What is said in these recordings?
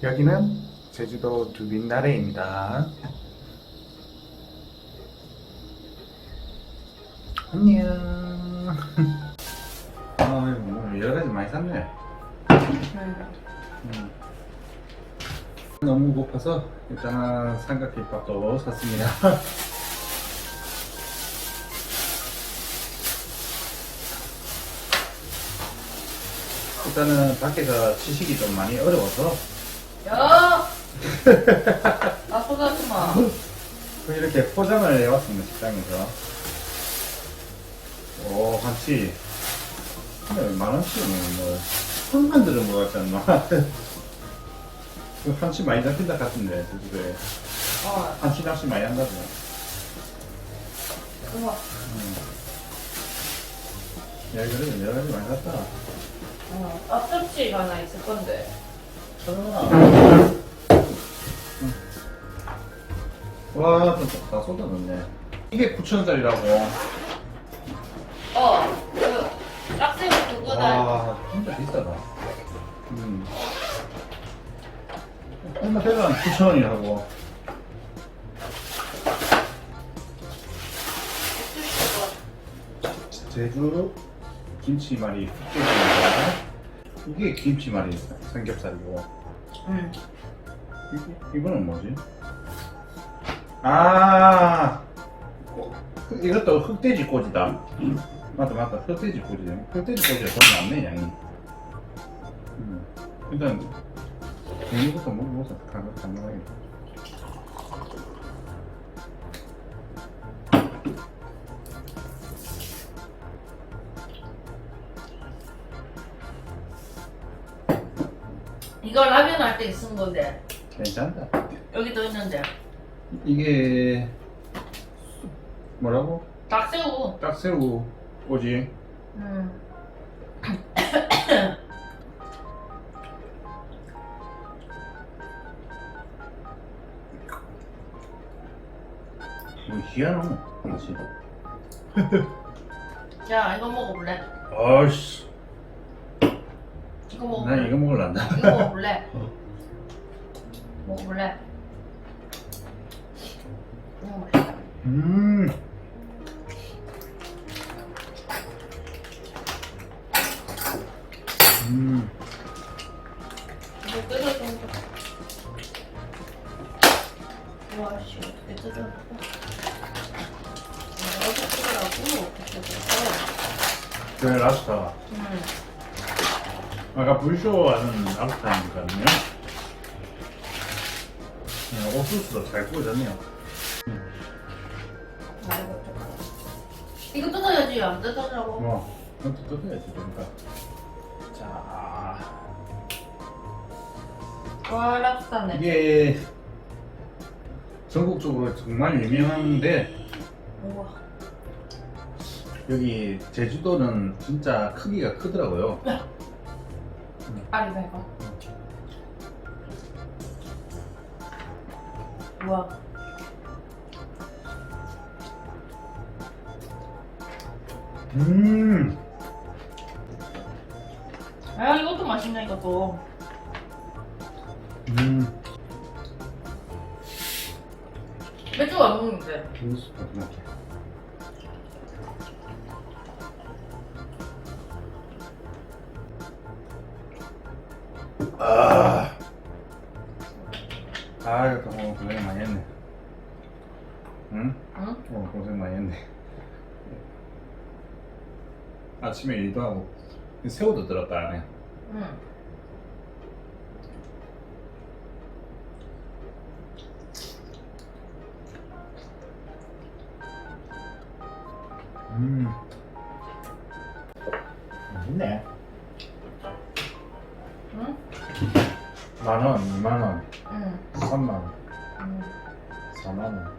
여기는 제주도 두빈나래입니다. 안녕. 아, 뭐 여러 가지 많이 샀네. 음. 너무 고파서 일단은 삼각김밥도 샀습니다. 일단은 밖에서 취식이 좀 많이 어려워서 야! 나쁘지 하지 마. 이렇게 포장을 해왔습니다 식당에서. 오 한치 만 원씩은 뭐 손만 들은 것 같지 않나? 그 한치 많이 잡힌다 같은데 제주도에 어, 한치 낚시 많이 한다고. 우와. 야 그래 여러 가지 많이 샀다. 어, 앞접시가 하나 있을 건데. 와, 다 쏟아졌네. 이게 9천원짜리라고. 어, 그, 짝새우 그거다. 와, 진짜 비싸다. 음. 얼마 대가 9천원이라고. 제주 김치말이 흑돼지입니다. 이게 김치 말이 삼겹살이고. 응. 이, 이거는 뭐지? 아, 흑- 이것도 흑돼지 꼬지다. 맞다, 맞다. 흑돼지 꼬지. 흑돼지 꼬지가 더 낫네, 양이. 음. 일단, 이것도 먹어보자. 간- 간단하게. 이거 라면 할 때 쓴 건데. 괜찮다. 여기도 있는데. 이게, 뭐라고? 짝새우. 딱새우 꼬지. 응. 뭐 희한하노, 그렇지. 야, 이거 먹어볼래? 아이씨. 이거 난 먹어볼래? 이거 먹을란다. 이거? 이거 맛있다. 음. 음. 이거 끓여서 와, 씨, 어떻게 뜯어놓고. 어디 뜯으라고? 어떻게 뜯어? 그 랍스터. 응. 아까 불쇼 하는 랍스터니까요. 네, 옥수수도 잘 구워졌네요. 이거 뜯어야지, 안 뜯으라고. 뭐, 그것도 뜯어야지, 그러니까. 자, 와, 랍스타네. 이게 전국적으로 정말 유명한데, 우와. 여기 제주도는 진짜 크기가 크더라고요. 아리가 이거. 우와. 음. 아, 이것도 맛있네, 이것도. 음. 맥주 안 먹는데. 옥수수 이렇게. 아. 아, 이거 어, 고생 많이 했네. 응? 응? 어, 고생 많이 했네. 아침에 일도 하고 새우도 들었다 안에. 응. 음. 맛있네. 응? 만 원, 이만 원, 응. 삼만 원, 응. 사만 원.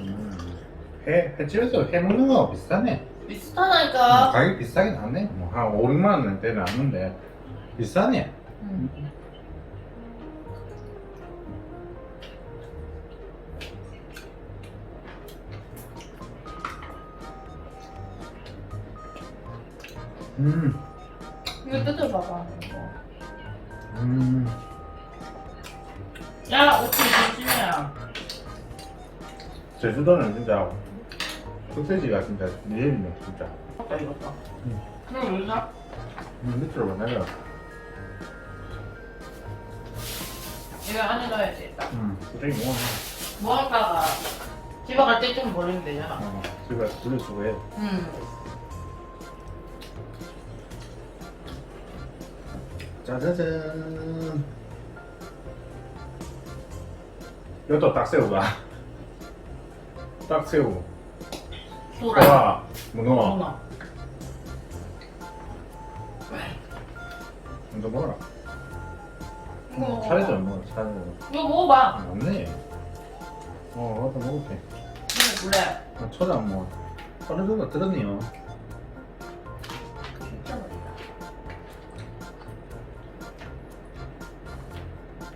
음. 회, 횟집에서 회 먹는 거하고 비슷하네. 비슷하다니까. 가격이 비싸긴 하네. 뭐 한 5, 6만 원대는 안는데 비싸네. 응. 음. 이거 뜯어봐봐. 이거. 음. 야, 옷이 조심해. 제주도는 진짜 흑돼지가 진짜 예민해 진짜. 아까 이것도. 응. 그럼 여기서 음, 밑으로 봐 내가. 이거 안에 넣어야지, 일단. 음, 쓰레기 뭐뭐 할까가 집에 갈 때쯤 버리면 되잖아. 어, 집에 분리수거 해. 응. 짜자잔. 이것도 딱새우가. 딱새우. 소라. 와, 문어. 문어. 먼저 먹어라. 이거 먹어. 차례도 안 먹어, 차례도. 이거 먹어봐. 아, 맞네. 어, 나도 먹을게. 이거 그래. 나 쳐다 안 먹어. 어느 정도 들었네요. 진짜 맛있다.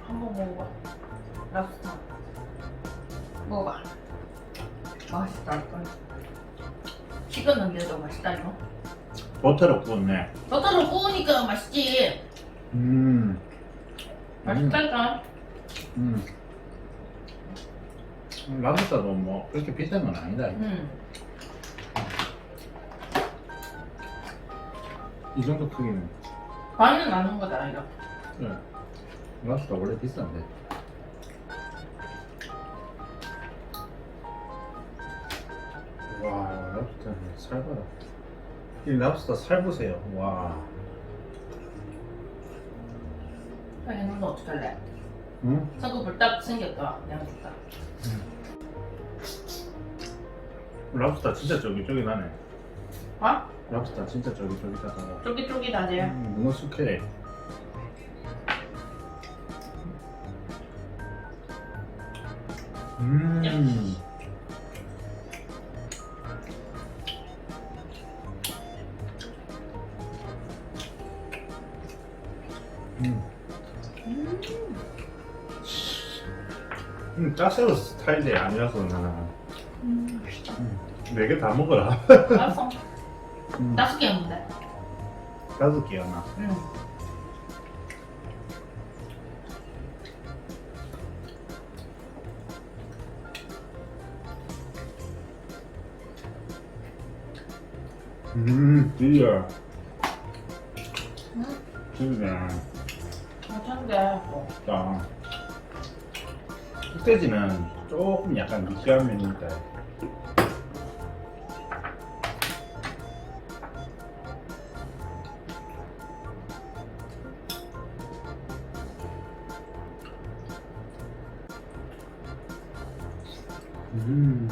한번 먹어봐. 랍스터. 먹어봐. 맛있다. 이거. 식었는데도 맛있다 이거. 버터로 구웠네. 버터로 구우니까 맛있지. 음. 맛있다니까. 음. 음. 랍스타도 뭐 그렇게 비싼 건 아니다. 응. 이 정도 크기는. 반은 나는 거다 이거. 네. 랍스타 원래 비싼데. 살 봐라. 이 랍스타 살 보세요. 와. 아니 너는 어떻게 할래? 응? 자꾸 불딱 생겼다. 내가 줄까? 랍스타 진짜 쫄깃쫄깃하네. 어? 랍스타 진짜 쫄깃쫄깃하다. 쫄깃쫄깃하지. 음, 문어 숙회. 음. 음. 짜세우 스타일이 아니라서 나는 음. 네 개 다 먹어라. 알았어. 음, 다섯 개였는데. 다섯 개였나? 응. 음, 드디어 응? 드디어 괜찮은데. 뭐. 딱 흑돼지는 조금 약간 느끼한 면이 있다. 음.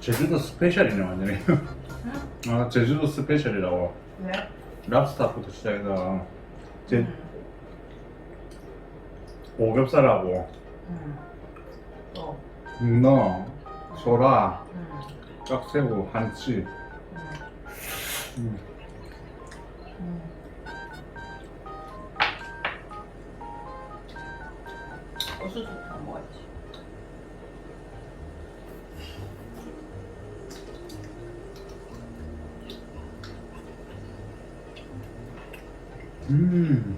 제주도 스페셜이네 완전히. 응? 아 제주도 스페셜이라고. 왜? 랍스타부터 시작해서 제 응. 오겹살하고 응. 또. 문어, 소라, 응. 깍새우, 한치. 응. 음. 음.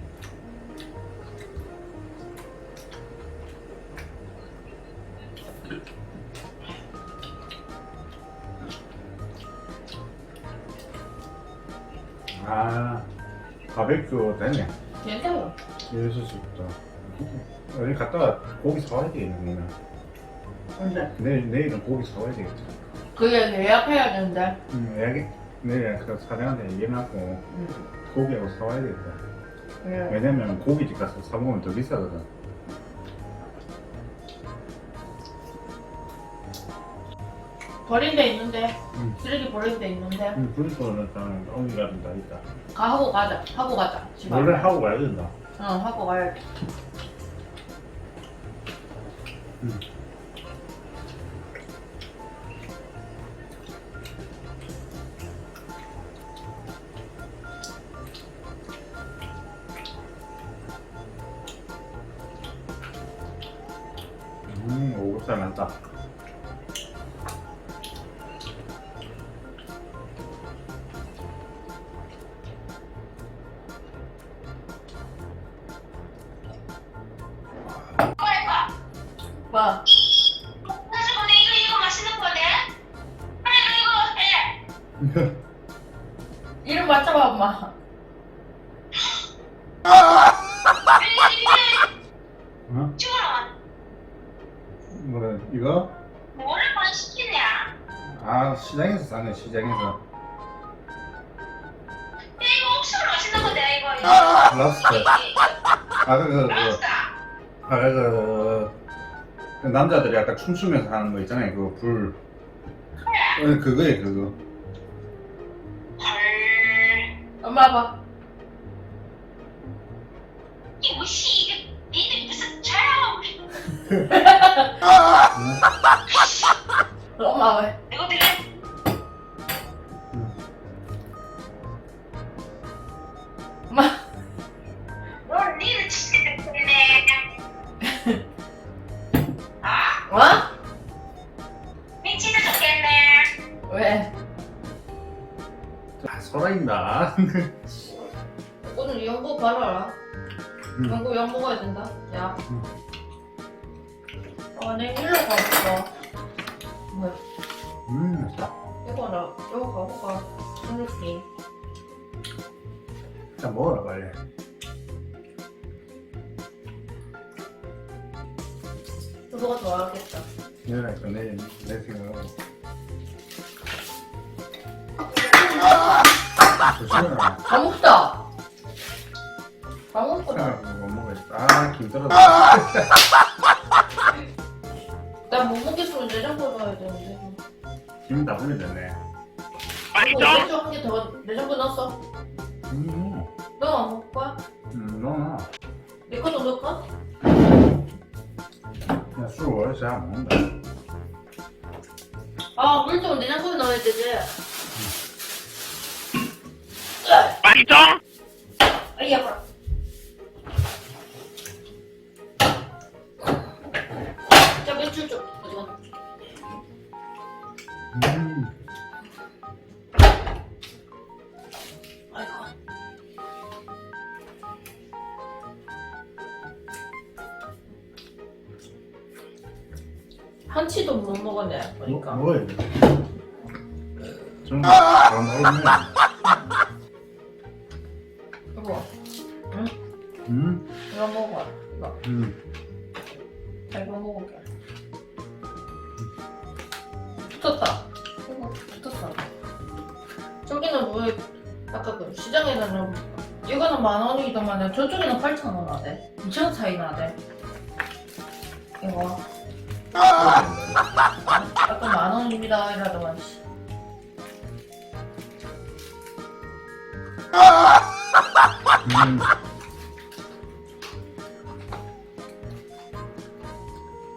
아, 바베큐 되네. 괜찮아. 예수 싶다. 어디 갔다가 고기 사와야 되겠네. 근데 내일 내일은 고기 사와야 되겠다. 그게 예약해야 되는데. 음, 예약이 내일 그 사장한테 얘기해놨고 응. 고기하고 사와야 되겠다. 그래. 왜냐면 고기집 가서 사 먹으면 더 비싸거든. 버린 데 있는데 음. 쓰레기 버린 데 있는데 음, 브리또는 일단 좀다 있다. 가 하고 가자. 하고 가자. 집 앞에. 원래 하고 가야 된다. 응 하고 가야지. 음. 음, 봐. 그래서 근데 이거 이거 맛있는 거네. 그래 이거 이거 해. 이름 맞춰봐, 엄마. 이게 어? 뭐래 이거? 뭐를 많이 시키냐? 아 시장에서 사네 시장에서 이거 엄청 맛있는 건데 이거 이거. 랍스터 아까 그, 그 랍스타. 아까 그, 그 남자들이 아까 춤추면서 하는 거 있잖아요 그거 불 어, 그거에 그거 헐. 엄마 봐. 이 무시 이거 니들 무슨 촬영? 엄마 왜? 이거 들려? 엄마. 어? 미치도 좋겠네. 왜? 아 살아있나 오늘 연고 바로 알아. 음. 연고 약 먹어야 된다. 야. 음. 아, 내 일로 가볼까? 뭐야? 음 맛있다 이거 나, 이거 가볼까? 스누피. 자 먹어라 빨리 누가 좋아하겠다. 내일하니까 내일 내 생각하고 조심해라 다 먹다. 다 먹거든. 생각하고 못 먹어야겠다 아김 떨어졌다 나못 먹겠으면 내장고 넣어야 되는데. 김다 분리됐네 맛있어? 맥주 한개 더, 내장고 넣었어. 음, 너안 먹을 거야? 음, 너나 내 것도 넣을까? 그냥 술 원래 잘안 먹는다 아, 물좀 내장고에 넣어야 되지. 맛있어? 아이야, 봐라. 한치도 못 먹었네, 보니까. 뭐, 뭐야 좀더 먹으면 이거, 음, 이거 먹어. 이거, 음, 자, 이거 먹을게. 붙었다. 이거 붙었어. 저기는 왜, 아까 그 시장에는 이거는 만 원이더만 저쪽에는 8천 원 하대. 2천 원 차이 나대. 이거. 아까 만 원입니다 이러더만 씨. 음.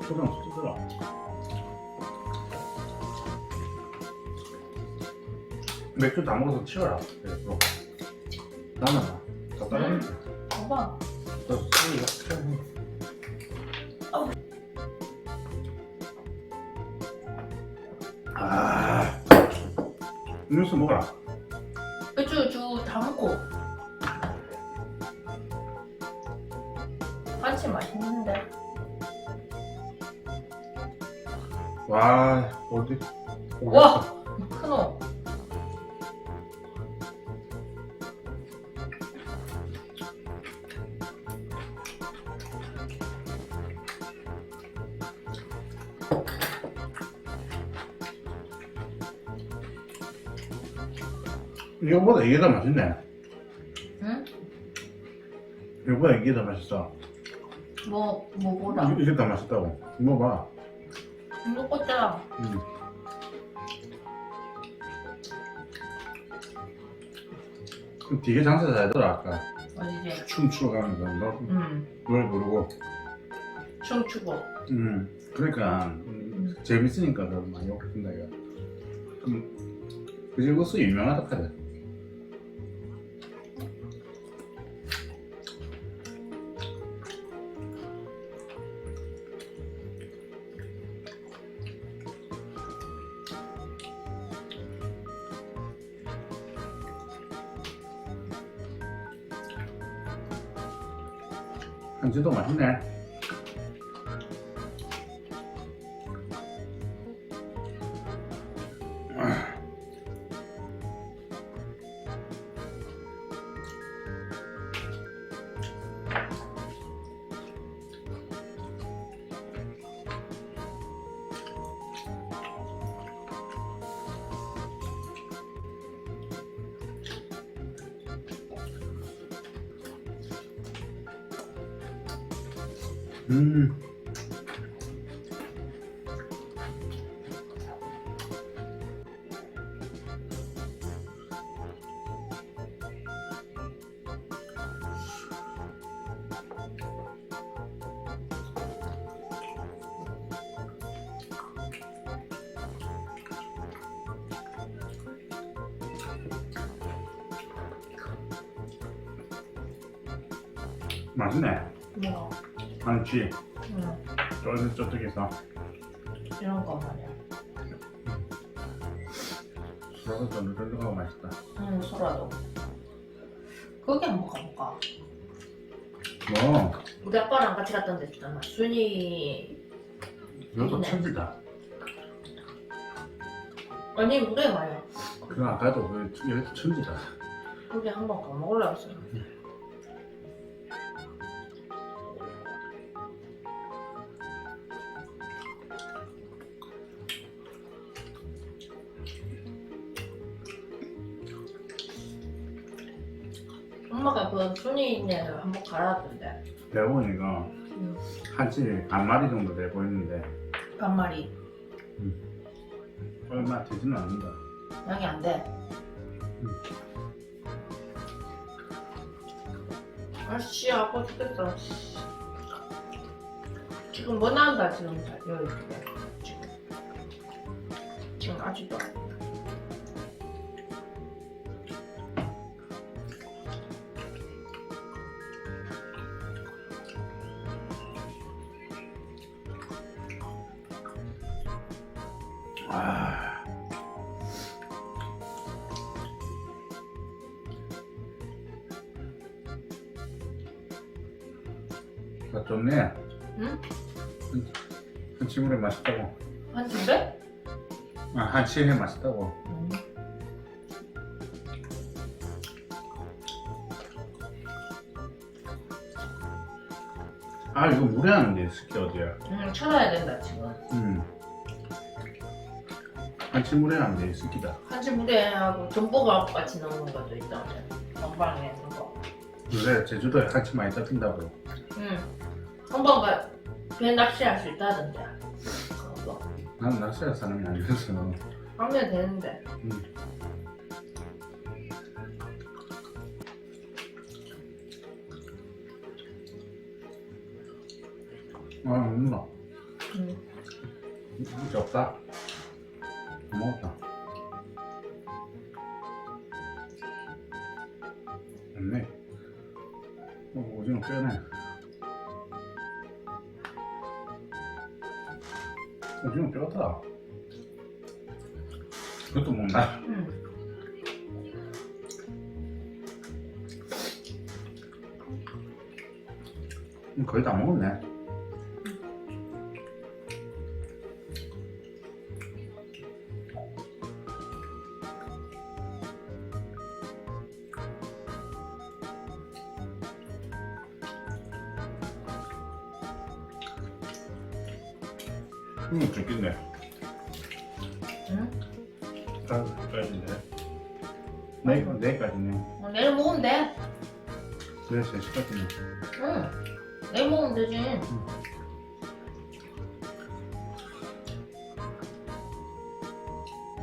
소장 쓰더라 맥주 다 먹어서 치워라 나는 더 따르 음료수 먹어라 이거보다 이게 더 맛있네 응? 이거보다 이게 더 맛있어 뭐, 뭐, 뭐라. 이게 더 맛있다고 먹어봐 먹었잖아. 음. 그 되게 장사 잘더라 아까 어디지? 춤추고 가면서 너, 응. 노래 부르고 춤추고. 음 그러니까 음, 재밌으니까 더 많이 오고 다 이거 좀 그지 그수 유명하다 카드 한지도 맛있네 음. 맛있네. 뭐 한치 응, 쫀득쫀득해서. 이런 거 말이야. 소라도 쫀득쫀득하고 맛있다. 응 소라도. 거기 한번 가볼까? 뭐? 우리 아빠랑 같이 갔던 데 있잖아. 순이 네. 천지다. 아니 우리 말이야. 그 아까도 그 천지다. 거기 한번 가먹으려고 했어 엄마가 그 순이네를 한번 갈아왔던데 배우니까 응. 한치 한 마리 정도 돼 보이는데. 반마리. 얼마 되지는 않는다. 양이 안돼. 응. 아씨 아빠 죽겠어 지금 뭐 나온다 지금? 여기. 지금. 지금 아직도. 안 돼. 아. 아, 좋네. 응? 한치물에 맛있다고. 한 집에? 아, 한치에 맛있다고. 응. 아, 이거 물에 하는데 스키 어디야? 응, 쳐놔야 된다 지금 음. 한치물에 하는데 스키다. 한치 물에 하고 전복을 같이 넣는 것도 있던데 건방에 있는 거 요새 제주도에 한치 많이 잡힌다고. 응. 건방가 배 낚시할 수 있다던데 그거 나는 낚시할 사람이 아니어서. 하면 되는데 음. 아, 먹는다. 응. 이제 없다. 오징어 뼈다. 그것도 먹나? 응. 음, 거의 다 먹었네.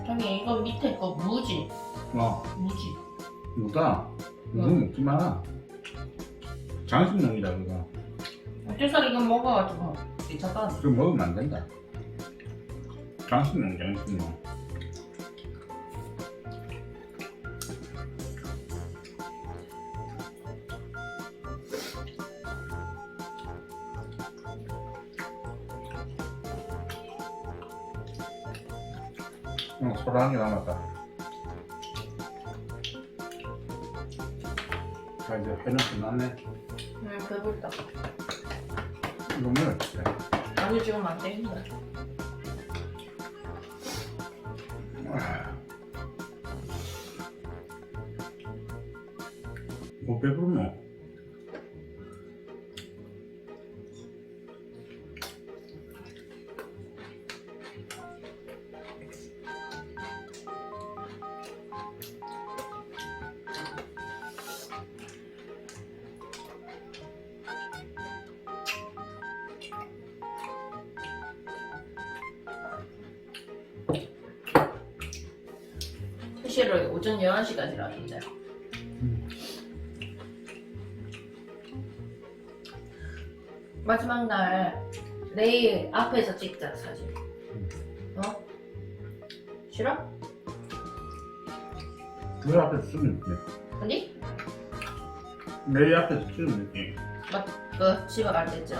저기 이거 밑에 거 무지 어, 무지 무다. 무 먹지 마라. 장식용이다, 그거. 어째서 이거 먹어가지고 미쳤다 그거 먹으면 안 된다. 장식용, 장식용. 응, 소라 한개 남았다. 자, 이제 회는 끝났네. 응 배불다 이거 먹을게. 아니 지금 안 되는데 뭐 배부르 노? 7월 오전 11시까지 라던데. 마지막 날 내일 앞에서 찍자 사진. 어? 싫어? 내 앞에서 쓰면 돼. 어디? 내 앞에서 쓰면 되지. 그 집에 갈 때쯤.